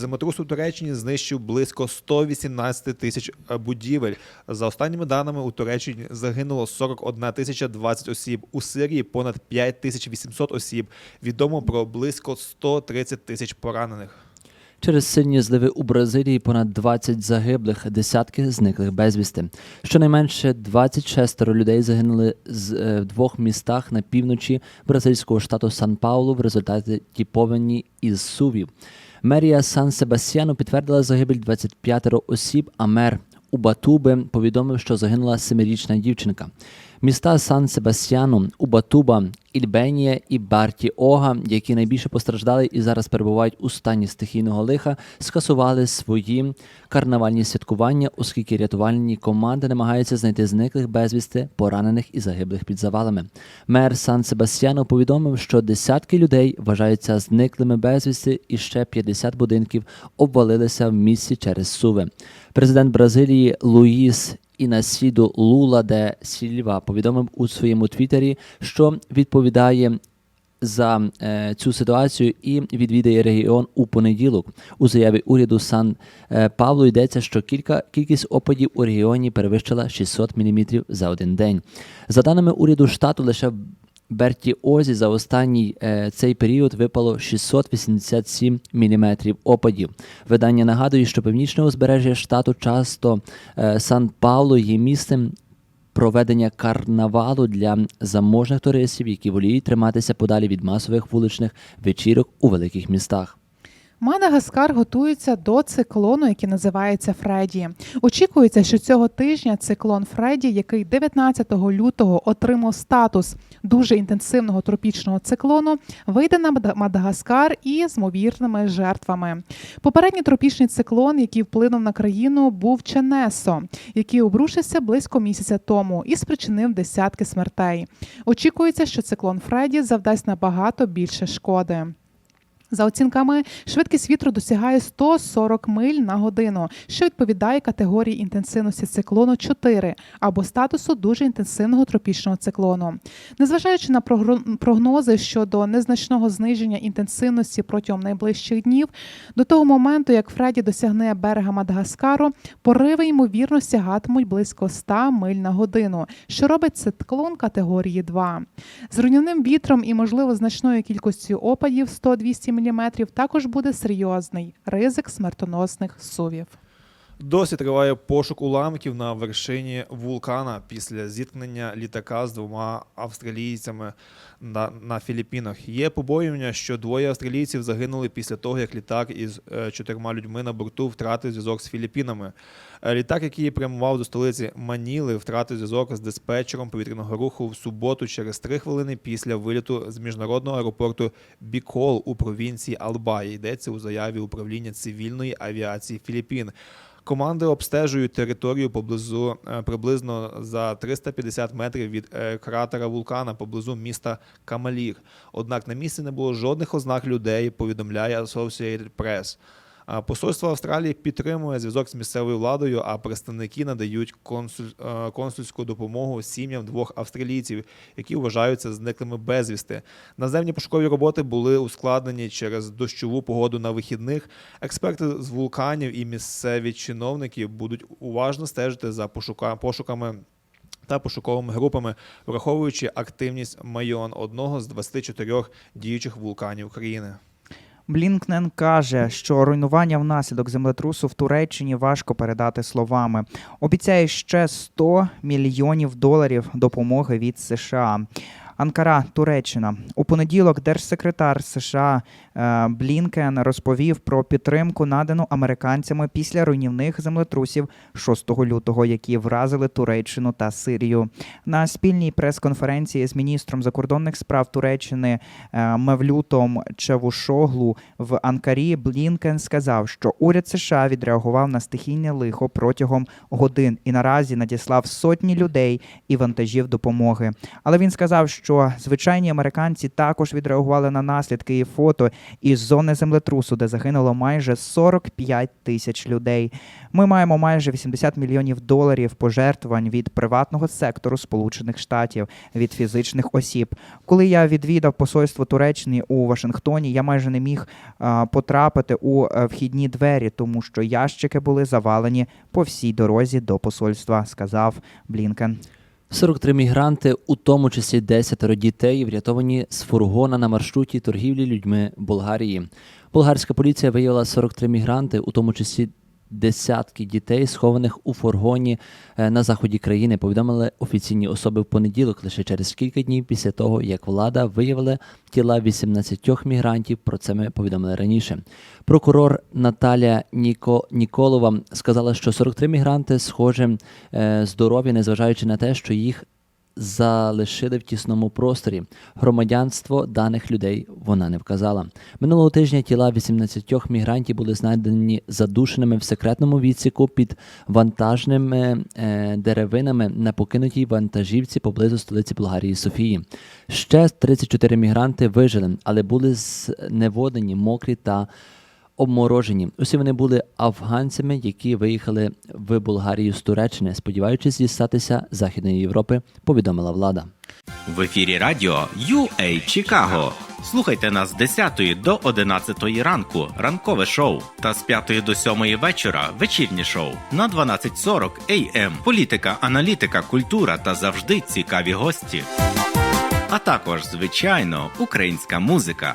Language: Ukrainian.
Землетрус у Туреччині знищив близько 118 тисяч будівель. За останніми даними, у Туреччині загинуло 41 тисяча 20 осіб. У Сирії понад 5 тисяч 800 осіб. Відомо про близько 130 тисяч поранених. Через сильні зливи у Бразилії понад 20 загиблих, десятки зниклих безвісти. Щонайменше 26 людей загинули з е, в двох містах на півночі бразильського штату Сан-Паулу в результаті повені із сувів. Мерія Сан-Себастьяну підтвердила загибель 25 осіб, а мер Убатуби повідомив, що загинула семирічна дівчинка. Міста Сан-Себастьяну, Убатуба, Ільбенія і Барті-Ога, які найбільше постраждали і зараз перебувають у стані стихійного лиха, скасували свої карнавальні святкування, оскільки рятувальні команди намагаються знайти зниклих безвісти, поранених і загиблих під завалами. Мер Сан-Себастьяну повідомив, що десятки людей вважаються зниклими безвісти, і ще 50 будинків обвалилися в місті через суви. Президент Бразилії Луїс Інасіду Лула де Сільва повідомив у своєму твіттері, що відповідає за е, цю ситуацію і відвідає регіон у понеділок. У заяві уряду Сан е, Павло йдеться, що кілька кількість опадів у регіоні перевищила 600 мм за один день. За даними уряду штату, лише Берті Озі за останній е, цей період випало 687 мм опадів. Видання нагадує, що північне узбережжя штату часто е, Сан-Пауло є місцем проведення карнавалу для заможних туристів, які воліють триматися подалі від масових вуличних вечірок у великих містах. Мадагаскар готується до циклону, який називається Фредді. Очікується, що цього тижня циклон Фредді, який 19 лютого отримав статус дуже інтенсивного тропічного циклону, вийде на Мада- Мадагаскар із ймовірними жертвами. Попередній тропічний циклон, який вплинув на країну, був Ченесо, який обрушився близько місяця тому і спричинив десятки смертей. Очікується, що циклон Фредді завдасть набагато більше шкоди. За оцінками, швидкість вітру досягає 140 миль на годину, що відповідає категорії інтенсивності циклону 4 або статусу дуже інтенсивного тропічного циклону. Незважаючи на прогнози щодо незначного зниження інтенсивності протягом найближчих днів, до того моменту, як Фредді досягне берега Мадагаскару, пориви ймовірно сягатимуть близько 100 миль на годину, що робить циклон категорії 2. З руйнівним вітром і, можливо, значною кількістю опадів 100-200 мм також буде серйозний ризик смертоносних сувів. Досі триває пошук уламків на вершині вулкана після зіткнення літака з двома австралійцями на, на Філіппінах. Є побоювання, що двоє австралійців загинули після того, як літак із е, чотирма людьми на борту втратив зв'язок з Філіппінами. Е, Літак, який прямував до столиці Маніли, втратив зв'язок з диспетчером повітряного руху в суботу через три хвилини після виліту з міжнародного аеропорту Бікол у провінції Албай. Йдеться у заяві управління цивільної авіації Філіппін. Команди обстежують територію поблизу е, приблизно за 350 метрів від е, кратера вулкана поблизу міста Камалір. Однак на місці не було жодних ознак людей, повідомляє Associated Press. Посольство Австралії підтримує зв'язок з місцевою владою, а представники надають консуль, е, консульську допомогу сім'ям двох австралійців, які вважаються зниклими безвісти. Наземні пошукові роботи були ускладнені через дощову погоду на вихідних. Експерти з вулканів і місцеві чиновники будуть уважно стежити за пошука, пошуками. Та пошуковими групами, враховуючи активність Майон, одного з 24 діючих вулканів країни. Блінкнен каже, що руйнування внаслідок землетрусу в Туреччині важко передати словами. Обіцяє ще 100 мільйонів доларів допомоги від США. Анкара, Туреччина. У понеділок держсекретар США е, Блінкен розповів про підтримку, надану американцями після руйнівних землетрусів 6 лютого, які вразили Туреччину та Сирію. На спільній прес-конференції з міністром закордонних справ Туреччини е, Мевлютом Чавушоглу в Анкарі Блінкен сказав, що уряд США відреагував на стихійне лихо протягом годин і наразі надіслав сотні людей і вантажів допомоги. Але він сказав, що звичайні американці також відреагували на наслідки і фото, із зони землетрусу, де загинуло майже 45 тисяч людей. Ми маємо майже 80 мільйонів доларів пожертвувань від приватного сектору Сполучених Штатів, від фізичних осіб. Коли я відвідав посольство Туреччини у Вашингтоні, я майже не міг потрапити у е, вхідні двері, тому що ящики були завалені по всій дорозі до посольства, сказав Блінкен. 43 мігранти, у тому числі 10 дітей, врятовані з фургона на маршруті торгівлі людьми Болгарії. Болгарська поліція виявила 43 мігранти, у тому числі десятки дітей, схованих у фургоні е, на заході країни. Повідомили офіційні особи в понеділок, лише через кілька днів після того, як влада виявила тіла 18 мігрантів. Про це ми повідомили раніше. Прокурор Наталія Ніко Ніколова сказала, що 43 мігранти, схоже, е, здорові, незважаючи на те, що їх залишили в тісному просторі. Громадянство даних людей вона не вказала. Минулого тижня тіла 18 мігрантів були знайдені задушеними в секретному відсіку під вантажними е, деревинами на покинутій вантажівці поблизу столиці Болгарії Софії. Ще 34 мігранти вижили, але були зневодені, мокрі та обморожені. Усі вони були афганцями, які виїхали в Болгарію з Туреччини, сподіваючись дістатися Західної Європи, повідомила влада. В ефірі радіо UA Чикаго. Слухайте нас з 10 до 11 ранку, ранкове шоу, та з 5 до 7 вечора вечірнє шоу на 12.40 AM. Політика, аналітика, культура та завжди цікаві гості. А також, звичайно, українська музика.